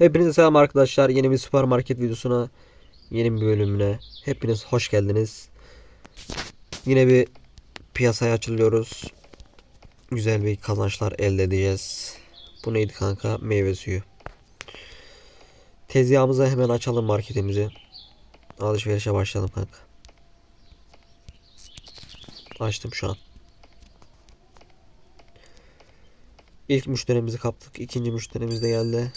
Hepinize selam arkadaşlar. Yeni bir süpermarket videosuna, yeni bir bölümüne hepiniz hoş geldiniz. Yine bir piyasaya açılıyoruz. Güzel bir kazançlar elde edeceğiz. Bu neydi kanka? Meyve suyu. Tezgahımızı hemen açalım marketimizi. Alışverişe başlayalım kanka. Açtım şu an. İlk müşterimizi kaptık. İkinci müşterimiz de geldi.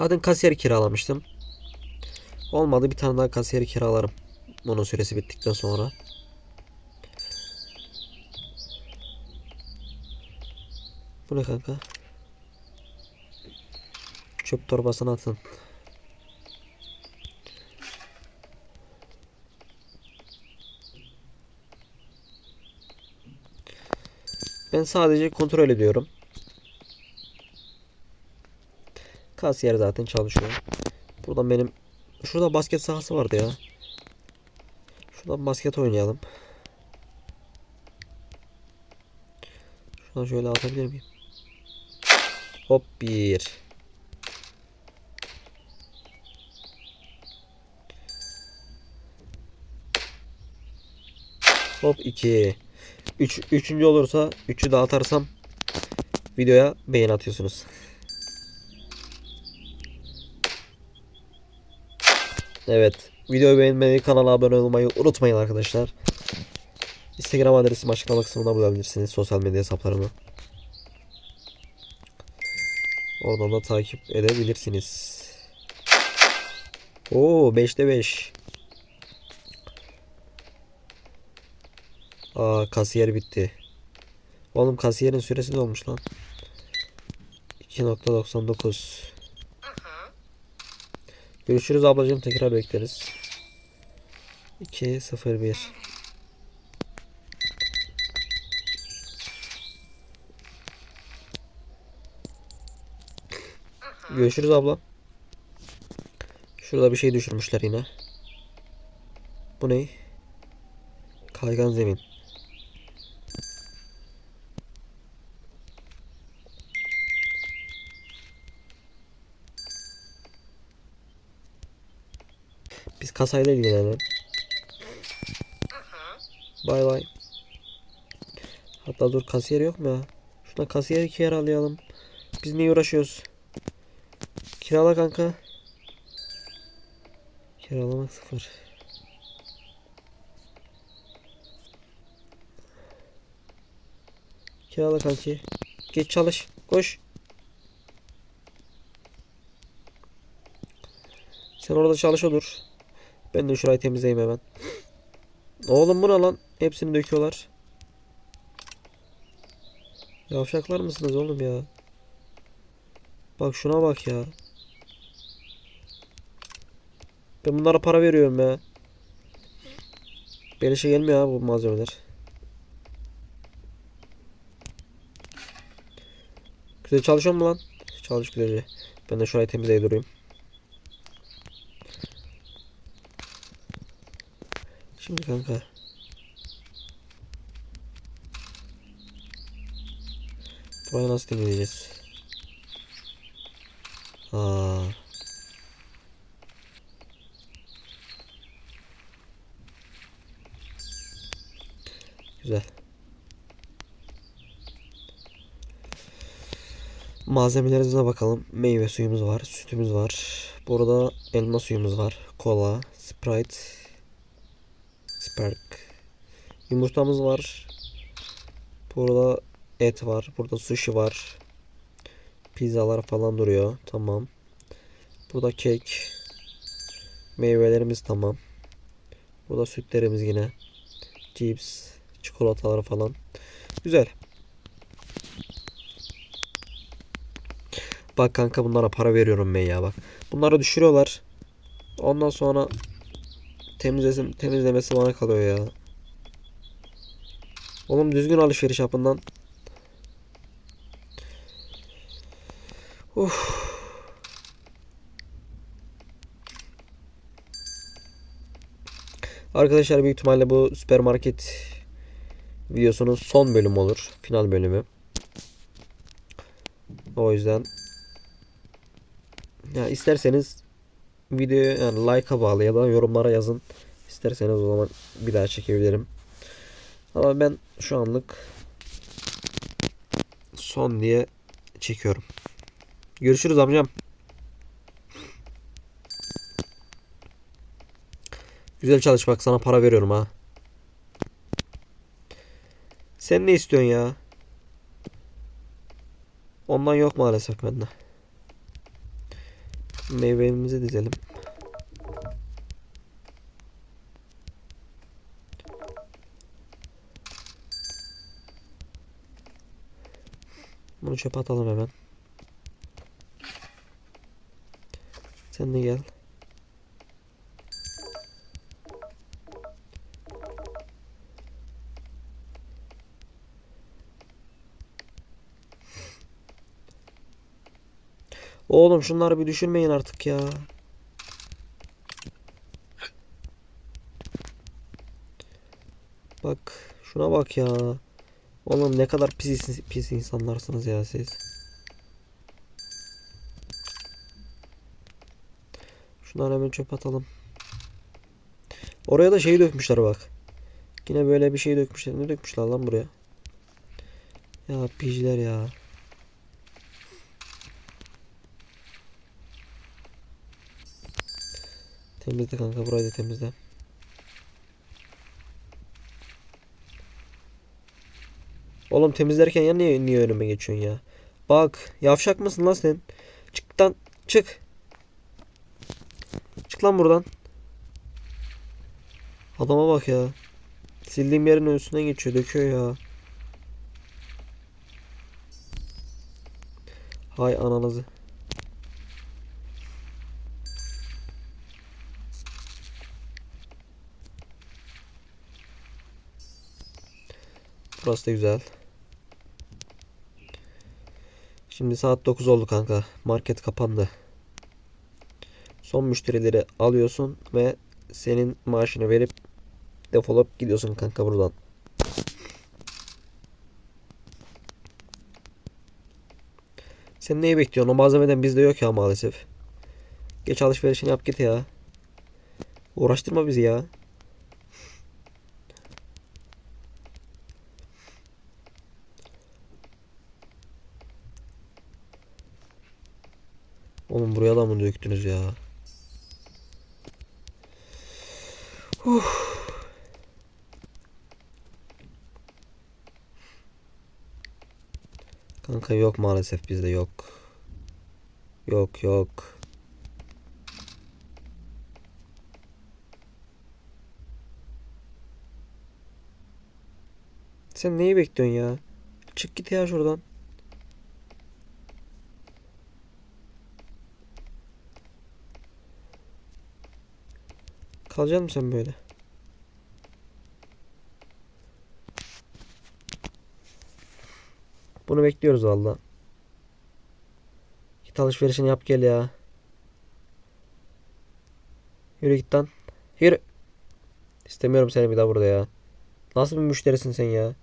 Zaten kasiyer kiralamıştım. Olmadı bir tane daha kasiyer kiralarım. Onun süresi bittikten sonra. Bu ne kanka? Çöp torbasına atın. Ben sadece kontrol ediyorum. Kasiyer zaten çalışıyor. Buradan benim şurada basket sahası vardı ya. Şuradan basket oynayalım. Şuradan şöyle atabilir miyim? Hop bir. Hop iki. Üç, üçüncü olursa üçü daha atarsam videoya beğen atıyorsunuz. Evet. Videoyu beğenmeyi, kanala abone olmayı unutmayın arkadaşlar. Instagram adresimi açıklama kısmında bulabilirsiniz. Sosyal medya hesaplarımı. Oradan da takip edebilirsiniz. Oo 5'te 5. Aa kasiyer bitti. Oğlum kasiyerin süresi dolmuş lan. 2.99 Görüşürüz ablacığım tekrar bekleriz. 2 0 1 Görüşürüz abla. Şurada bir şey düşürmüşler yine. Bu ne? Kaygan zemin. Biz kasayla ilgilenelim. Bay bay. Hatta dur kasiyer yok mu ya? Şuna kasiyer kiralayalım. Biz niye uğraşıyoruz? Kirala kanka. Kiralamak sıfır. Kirala kanki. Geç çalış. Koş. Sen orada çalış olur. Ben de şurayı temizleyeyim hemen. Oğlum bu ne lan? Hepsini döküyorlar. Yavşaklar mısınız oğlum ya? Bak şuna bak ya. Ben bunlara para veriyorum ya. Beleşe gelmiyor ha bu malzemeler. Güzel çalışıyor mu lan? Çalış güzelce. Ben de şurayı temizleyip durayım. Şimdi kanka. Burayı nasıl temizleyeceğiz? Aa. Güzel. Malzemelerimize bakalım. Meyve suyumuz var, sütümüz var. Burada elma suyumuz var, kola, Sprite, Spark. Yumurtamız var. Burada et var. Burada sushi var. Pizzalar falan duruyor. Tamam. Burada kek. Meyvelerimiz tamam. Burada sütlerimiz yine. Cips, çikolatalar falan. Güzel. Bak kanka bunlara para veriyorum ben ya bak. Bunları düşürüyorlar. Ondan sonra temizlesin, temizlemesi bana kalıyor ya. Oğlum düzgün alışveriş yapından. Uf. Arkadaşlar büyük ihtimalle bu süpermarket videosunun son bölümü olur. Final bölümü. O yüzden ya isterseniz videoyu yani like'a bağlı ya da yorumlara yazın. İsterseniz o zaman bir daha çekebilirim. Ama ben şu anlık son diye çekiyorum. Görüşürüz amcam. Güzel çalış bak sana para veriyorum ha. Sen ne istiyorsun ya? Ondan yok maalesef bende. Meyvelerimizi dizelim. Bunu çöpe atalım hemen. Sen de gel. Oğlum şunları bir düşürmeyin artık ya. Bak şuna bak ya. Oğlum ne kadar pis, pis insanlarsınız ya siz. Şunları hemen çöp atalım. Oraya da şey dökmüşler bak. Yine böyle bir şey dökmüşler. Ne dökmüşler lan buraya? Ya pijler ya. Temizle kanka burayı da temizle. Oğlum temizlerken ya niye, niye önüme geçiyorsun ya? Bak yavşak mısın lan sen? Çık lan çık. Çık lan buradan. Adama bak ya. Sildiğim yerin üstüne geçiyor döküyor ya. Hay ananızı. Burası da güzel. Şimdi saat 9 oldu kanka. Market kapandı. Son müşterileri alıyorsun ve senin maaşını verip defolup gidiyorsun kanka buradan. Sen neyi bekliyorsun? O malzemeden bizde yok ya maalesef. Geç alışverişini yap git ya. Uğraştırma bizi ya. Da mı döktünüz ya? Uf. Kanka yok maalesef bizde yok. Yok yok. Sen neyi bekliyorsun ya? Çık git ya şuradan. Kalacak mısın sen böyle? Bunu bekliyoruz valla. Git alışverişini yap gel ya. Yürü git lan. Yürü. İstemiyorum seni bir daha burada ya. Nasıl bir müşterisin sen ya?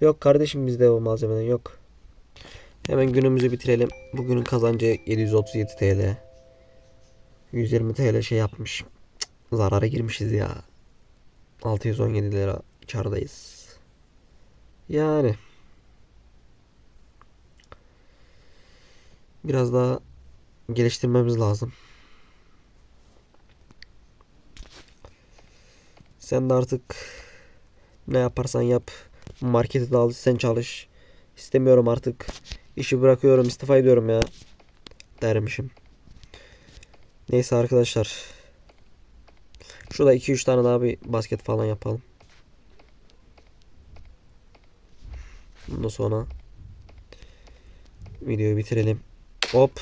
Yok kardeşim bizde o malzemeden yok. Hemen günümüzü bitirelim. Bugünün kazancı 737 TL. 120 TL şey yapmış. Zarara girmişiz ya. 617 lira kardayız. Yani. Biraz daha geliştirmemiz lazım. Sen de artık ne yaparsan yap. Markete dal, sen çalış. İstemiyorum artık. İşi bırakıyorum, istifa ediyorum ya. Dermişim. Neyse arkadaşlar. Şurada 2-3 tane daha bir basket falan yapalım. Bundan sonra videoyu bitirelim. Hop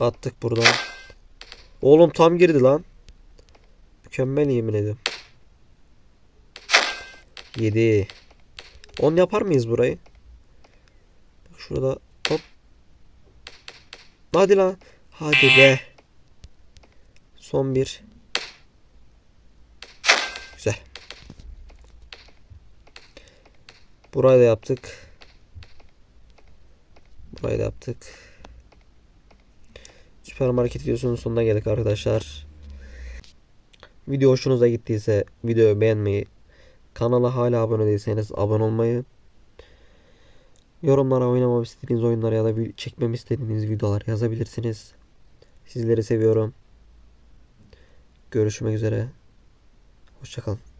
attık buradan. Oğlum tam girdi lan. Mükemmel yemin ediyorum. 7 10 yapar mıyız burayı? Şurada hop. Hadi lan. Hadi be. Son bir. Güzel. Burayı da yaptık. Burayı da yaptık. Süpermarket videosunun sonuna geldik arkadaşlar. Video hoşunuza gittiyse videoyu beğenmeyi, kanala hala abone değilseniz abone olmayı, yorumlara oynamamı istediğiniz oyunlar ya da çekmemi istediğiniz videolar yazabilirsiniz. Sizleri seviyorum. Görüşmek üzere. Hoşçakalın.